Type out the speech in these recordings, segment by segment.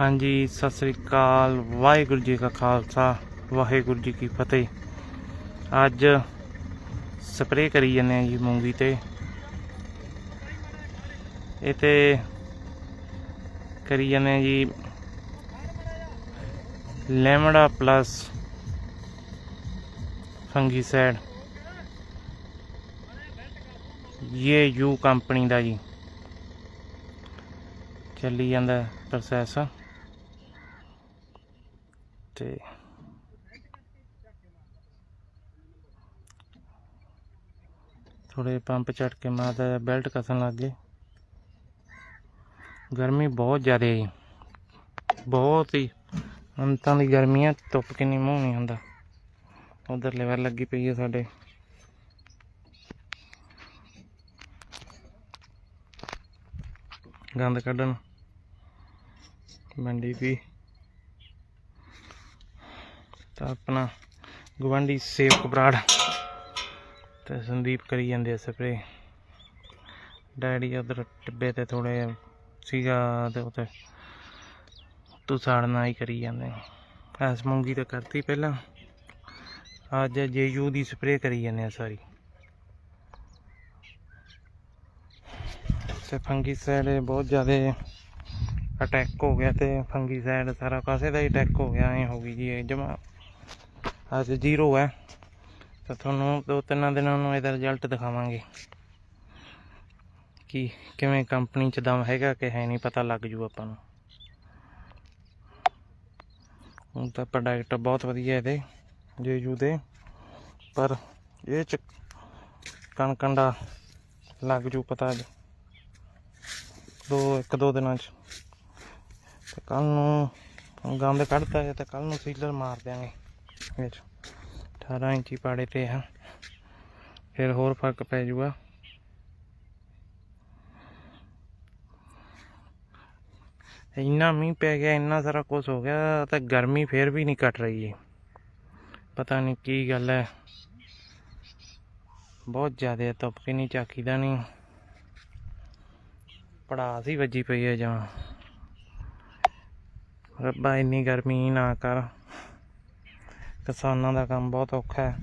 ਹਾਂਜੀ, ਸਤਿ ਸ੍ਰੀ ਅਕਾਲ, ਵਾਹਿਗੁਰੂ ਜੀ ਕਾ ਖਾਲਸਾ, ਵਾਹਿਗੁਰੂ ਜੀ ਕੀ ਫਤਿਹ। ਅੱਜ ਸਪਰੇਅ ਕਰੀ ਜਾਂਦੇ ਆ ਜੀ ਮੂੰਗੀ ਤੇ। ਇਹ ਤੇ ਕਰੀ ਜਾਂਦੇ ਆ ਜੀ ਲੈਮੜਾ ਪਲੱਸ ਫੰਗੀਸਾਈਡ। ਇਹ ਯੂ ਕੰਪਨੀ ਦਾ ਜੀ। ਚੱਲੀ ਜਾਂਦਾ ਪ੍ਰੋਸੈਸ। ਤੇ ਥੋੜੇ ਪੰਪ ਝਟ ਕੇ ਮਾਰਦਾ ਬੈਲਟ ਕਸਣ ਲੱਗ ਗਏ। ਗਰਮੀ ਬਹੁਤ ਜ਼ਿਆਦਾ ਹੈ ਜੀ। ਬਹੁਤ ਹੀ। ਅੰਤਾਂ ਦੀ ਗਰਮੀ ਆ ਧੁੱਪ ਕਿੰਨੀ ਮੂੰਹ ਨਹੀਂ ਹੁੰਦਾ। ਉਧਰ ਲੈਵਰ ਲੱਗੀ ਪਈ ਹੈ ਸਾਡੇ। ਗੰਦ ਕੱਢਣ। ਮੰਡੀ ਵੀ ਤਾਂ ਆਪਣਾ ਗਵਾਂਢੀ ਸੇਵਕ ਬਰਾੜ ਤੇ ਸੰਦੀਪ ਕਰੀ ਜਾਂਦੇ ਆ ਸਪਰੇ ਡੈਡੀ ਉਧਰ ਟਿੱਬੇ ਤੇ ਥੋੜੇ ਸੀਗਾ ਤੇ ਉਤੇ ਤੂੰ ਸਾੜਨਾ ਹੀ ਕਰੀ ਜਾਂਦੇ ਐਸ ਮੂੰਗੀ ਤਾਂ ਕਰਤੀ ਪਹਿਲਾਂ। ਅੱਜ ਜੇਯੂ ਦੀ ਸਪਰੇ ਕਰੀ ਜਾਂਦੇ ਆ ਸਾਰੀ। ਤੇ ਫੰਗੀਸਾਈਡ ਬਹੁਤ ਜ਼ਿਆਦਾ ਅਟੈਕ ਹੋ ਗਿਆ ਤੇ ਫੰਗੀਸਾਈਡ ਸਾਰਾ ਕਾਸੇ ਦਾ ਹੀ ਅਟੈਕ ਹੋ ਗਿਆ, ਐ ਹੋ ਗਈ ਜੀ ਜਮਾ ਅੱਜ ਜ਼ੀਰੋ ਹੈ। ਤਾਂ ਤੁਹਾਨੂੰ ਦੋ ਤਿੰਨਾਂ ਦਿਨਾਂ ਨੂੰ ਇਹਦਾ ਰਿਜ਼ਲਟ ਦਿਖਾਵਾਂਗੇ। ਕਿ, ਕਿਵੇਂ ਕੰਪਨੀ ਚ ਦਮ ਹੈਗਾ ਕਿ ਹੈ ਨਹੀਂ ਪਤਾ ਲੱਗ ਜੂ ਆਪਾਂ ਨੂੰ। ਹੁਣ ਤਾਂ ਪ੍ਰੋਡਕਟ ਬਹੁਤ ਵਧੀਆ ਇਹਦੇ ਜੇਯੂ ਦੇ। ਪਰ ਇਹ ਚ ਕਣਕੰਡਾ ਲੱਗ ਜੂ ਪਤਾ ਦੋ, ਇੱਕ ਦੋ ਦਿਨਾਂ ਚ। ਤੇ ਕੱਲ ਨੂੰ ਗੰਦ ਕੱਢਤਾ ਹੈ ਤੇ ਕੱਲ ਨੂੰ ਸੀਲਰ ਮਾਰ ਦਿਆਂਗੇ। ਵਿੱਚ 18 ਇੰਚੀ ਪਾੜੇ ਤੇ ਆ। ਫਿਰ ਹੋਰ ਫ਼ਰਕ ਪੈ ਜਾਊਗਾ ਇੰਨਾ ਮੀਂਹ ਪੈ ਗਿਆ ਇੰਨਾ ਸਾਰਾ ਕੁਝ ਹੋ ਗਿਆ ਤਾਂ ਗਰਮੀ ਫੇਰ ਵੀ ਨਹੀਂ ਘਟ ਰਹੀ ਹੈ ਪਤਾ ਨਹੀਂ ਕੀ ਗੱਲ ਹੈ ਬਹੁਤ ਜ਼ਿਆਦਾ ਹੈ, ਧੁੱਪ ਕਿੰਨੀ ਝਾਕੀ ਦਾ ਨਹੀਂ ਪੜਾਸ ਹੀ ਵੱਜੀ ਪਈ ਹੈ ਜਾਂ। ਰੱਬਾ ਇੰਨੀ ਗਰਮੀ ਨਾ ਕਰ। ਕਿਸਾਨਾਂ ਦਾ ਕੰਮ ਬਹੁਤ ਔਖਾ ਹੈ।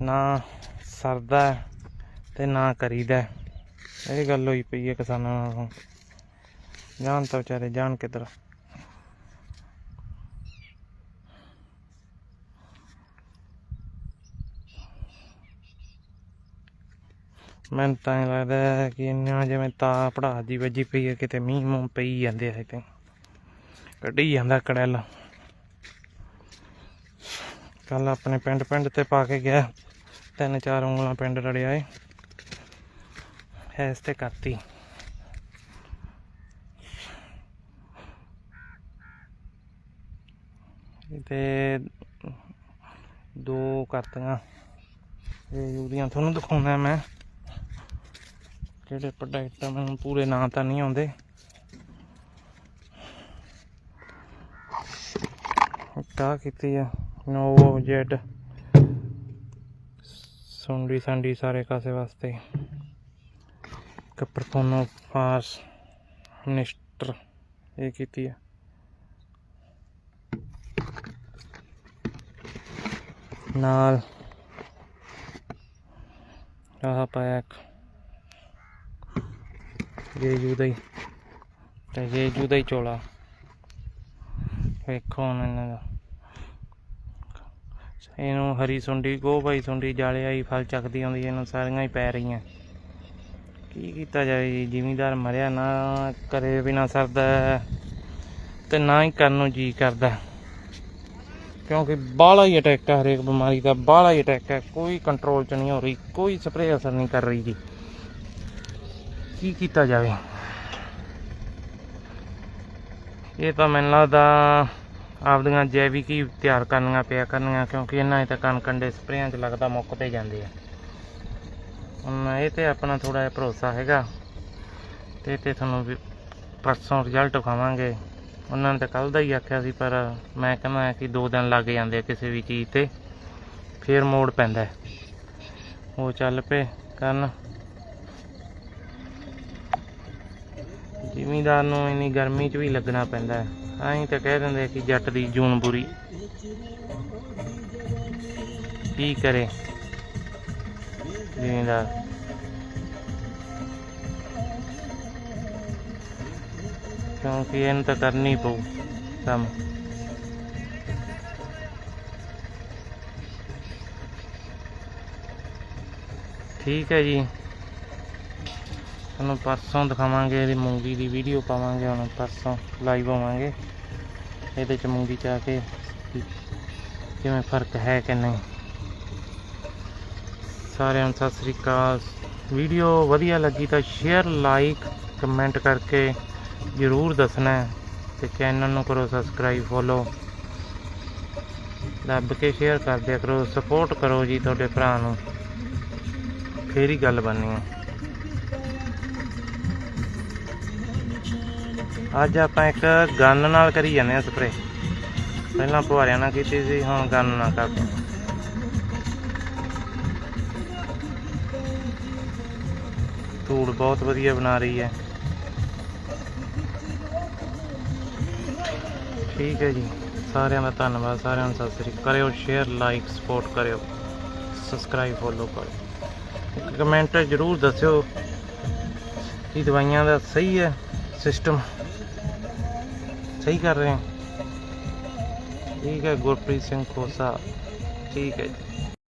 ਨਾ ਸਰਦਾ ਹੈ ਤੇ ਨਾ ਕਰੀਦਾ ਇਹ ਗੱਲ ਹੋਈ ਪਈ ਹੈ ਕਿਸਾਨਾਂ ਨਾਲ। ਜਾਣ ਤਾਂ ਵਿਚਾਰੇ ਜਾਣ ਕਿੱਧਰ। ਮੈਨੂੰ ਤਾਂ ਐਂ ਲੱਗਦਾ ਕਿ ਇੰਨਾ ਜਿਵੇਂ ਤਾ ਪੜਾ ਦੀ ਵੱਜੀ ਪਈ ਹੈ, ਕਿਤੇ ਮੀਂਹ ਮੂੰਹ ਪਈ ਜਾਂਦੇ ਆ ਤੇ ਕੱਢੀ ਜਾਂਦਾ ਕੜੈਲ। ਕੱਲ ਆਪਣੇ ਪਿੰਡ ਪਿੰਡ ਤੇ ਪਾ ਕੇ ਗਿਆ। ਤਿੰਨ ਚਾਰ ਉਂਗਲਾਂ ਪਿੰਡ ਰੜਿਆ ਏ। ਐਸ ਤੇ ਕਰਤੀ। ਤੇ ਦੋ ਕਰਤੀਆਂ। ਇਹ ਯੂਰੀਆਂ ਤੁਹਾਨੂੰ ਦਿਖਾਉਣਾ ਮੈਂ। ਕਿਹੜੇ ਪ੍ਰੋਡਕਟ ਮੈਨੂੰ ਪੂਰੇ ਨਾਂ ਤਾਂ ਨਹੀਂ ਆਉਂਦੇ। ਕਾ ਕੀਤੀ ਆ। ਨੋਵੋ ਜੈਡ। ਸੁੰਡੀ ਸੰਡੀ ਸਾਰੇ ਕਾਸੇ ਵਾਸਤੇ। ਕਪਰਫੋਨੋ ਫਾਸ ਮਿਨਿਸਟਰ ਇਹ ਕੀਤੀ ਆ। ਨਾਲ ਆਹ ਪਾਇਆ ਇੱਕ ਜੇਜੂ ਦਾ ਹੀ। ਤੇ ਜੇਜੂ ਦਾ ਹੀ ਚੋਲਾ। ਵੇਖੋ ਹੁਣ ਇਹਨਾਂ ਦਾ। ਇਹਨੂੰ ਹਰੀ ਸੁੰਡੀ ਗੋਭਾਈ ਸੁੰਡੀ ਜਾਲੇ ਆਈ ਫਲ ਚੱਕਦੀ ਆਉਂਦੀ ਇਹਨੂੰ ਸਾਰੀਆਂ ਹੀ ਪੈ ਰਹੀਆਂ। ਕੀ ਕੀਤਾ ਜਾਵੇ ਜੀ ਜ਼ਿਮੀਦਾਰ ਮਰਿਆ ਨਾ ਕਰੇ ਬਿਨਾ ਸਰਦਾ ਹੈ, ਤੇ ਨਾ ਹੀ ਕਰਨ ਨੂੰ ਜੀ ਕਰਦਾ। ਕਿਉਂਕਿ ਬਾਹਲਾ ਹੀ ਅਟੈਕ ਹੈ ਹਰੇਕ ਬਿਮਾਰੀ ਦਾ ਬਾਹਲਾ ਹੀ ਅਟੈਕ ਹੈ ਕੋਈ ਕੰਟਰੋਲ ਚ ਨਹੀਂ ਹੋ ਰਹੀ ਕੋਈ ਸਪਰੇਅ ਅਸਰ ਨਹੀਂ ਕਰ ਰਹੀ ਜੀ। ਕੀ ਕੀਤਾ ਜਾਵੇ? ਇਹ ਤਾਂ ਮੈਨੂੰ ਲੱਗਦਾ ਆਪਦੀਆਂ ਜੈਵਿਕ ਹੀ ਤਿਆਰ ਕਰਨੀਆਂ ਪਿਆ ਕਰਨੀਆਂ, ਕਿਉਂਕਿ ਇਹਨਾਂ 'ਚ ਤਾਂ ਕਣ ਕੰਡੇ ਸਪਰੇਆਂ 'ਚ ਲੱਗਦਾ ਮੁੱਕਦੇ ਜਾਂਦੇ ਆ। ਹੁਣ ਇਹ ਤੇ ਆਪਣਾ ਥੋੜਾ ਜਿਹਾ ਭਰੋਸਾ ਹੈਗਾ ਤੇ ਤੇ ਤੁਹਾਨੂੰ ਵੀ ਪਰਸੋਂ ਰਿਜ਼ਲਟ ਵਿਖਾਵਾਂਗੇ। ਉਹਨਾਂ ਨੇ ਤਾਂ ਕੱਲ ਦਾ ਹੀ ਆਖਿਆ ਸੀ, ਪਰ ਮੈਂ ਕਹਿੰਦਾ ਕਿ ਦੋ ਦਿਨ ਲੱਗ ਜਾਂਦੇ ਆ ਕਿਸੇ ਵੀ ਚੀਜ਼ ਤੇ, ਫੇਰ ਮੋੜ ਪੈਂਦਾ। ਉਹ ਚੱਲ ਪਏ ਕਰਨ। ਜ਼ਿਮੀਦਾਰ ਨੂੰ ਇੰਨੀ ਗਰਮੀ 'ਚ ਵੀ ਲੱਗਣਾ ਪੈਂਦਾ। ਹੈ ਐਂ ਤਾਂ ਕਹਿ ਦਿੰਦੇ ਕਿ ਜੱਟ ਦੀ ਜੂਨ ਬੁਰੀ। ਕੀ ਕਰੇ? ਜ਼ਿਮੀਂਦਾਰ। ਕਿਉਂਕਿ ਇਹਨੂੰ ਤਾਂ ਕਰਨੀ ਪਊ ਕੰਮ। ਠੀਕ ਹੈ ਜੀ। ਤੁਹਾਨੂੰ ਪਰਸੋਂ ਦਿਖਾਵਾਂਗੇ, ਇਹਦੀ ਮੂੰਗੀ ਦੀ ਵੀਡੀਓ ਪਾਵਾਂਗੇ, ਹੁਣ ਪਰਸੋਂ ਲਾਈਵ ਆਵਾਂਗੇ ਇਹਦੇ ਚ ਮੂੰਗੀ ਚ ਕੇ ਕਿਵੇਂ ਫ਼ਰਕ ਹੈ ਕਿ ਨਹੀਂ। ਸਾਰਿਆਂ ਨੂੰ ਸਤਿ ਸ੍ਰੀ ਅਕਾਲ। ਵੀਡੀਓ ਵਧੀਆ ਲੱਗੀ ਤਾਂ ਸ਼ੇਅਰ ਲਾਈਕ ਕਮੈਂਟ ਕਰਕੇ ਜ਼ਰੂਰ ਦੱਸਣਾ ਹੈ ਤੇ ਚੈਨਲ ਨੂੰ ਕਰੋ ਸਬਸਕ੍ਰਾਈਬ ਫੋਲੋ ਦੱਬ ਕੇ ਸ਼ੇਅਰ ਕਰ ਦਿਆ ਕਰੋ ਸਪੋਰਟ ਕਰੋ ਜੀ ਤੁਹਾਡੇ ਭਰਾ ਨੂੰ। ਫੇਰ ਹੀ ਗੱਲ ਬਣਨੀ ਹੈ। ਅੱਜ ਆਪਾਂ ਇੱਕ ਗੰਨ ਨਾਲ ਕਰੀ ਜਾਂਦੇ ਆ ਸਪਰੇ ਪਹਿਲਾਂ ਪੁਹਾਰਿਆਂ ਨਾਲ ਕੀਤੀ ਸੀ, ਹੁਣ ਗੰਨ ਨਾਲ ਕਰਦੇ ਧੂੜ ਬਹੁਤ ਵਧੀਆ ਬਣਾ ਰਹੀ ਹੈ। ਠੀਕ ਹੈ ਜੀ, ਸਾਰਿਆਂ ਦਾ ਧੰਨਵਾਦ, ਸਾਰਿਆਂ ਨੂੰ ਸਤਿ ਸ੍ਰੀ ਅਕਾਲ। ਕਰਿਓ ਸ਼ੇਅਰ ਲਾਈਕ ਸਪੋਰਟ ਕਰਿਓ। ਸਬਸਕ੍ਰਾਈਬ ਫੋਲੋ ਕਰਿਓ। ਇੱਕ ਕਮੈਂਟ ਜ਼ਰੂਰ ਦੱਸਿਓ ਕਿ ਦਵਾਈਆਂ ਦਾ ਸਹੀ ਹੈ ਸਿਸਟਮ ਸਹੀ ਕਰ ਰਹੇ ਹਾਂ। ਠੀਕ ਹੈ ਗੁਰਪ੍ਰੀਤ ਸਿੰਘ ਖੋਸਾ। ਠੀਕ ਹੈ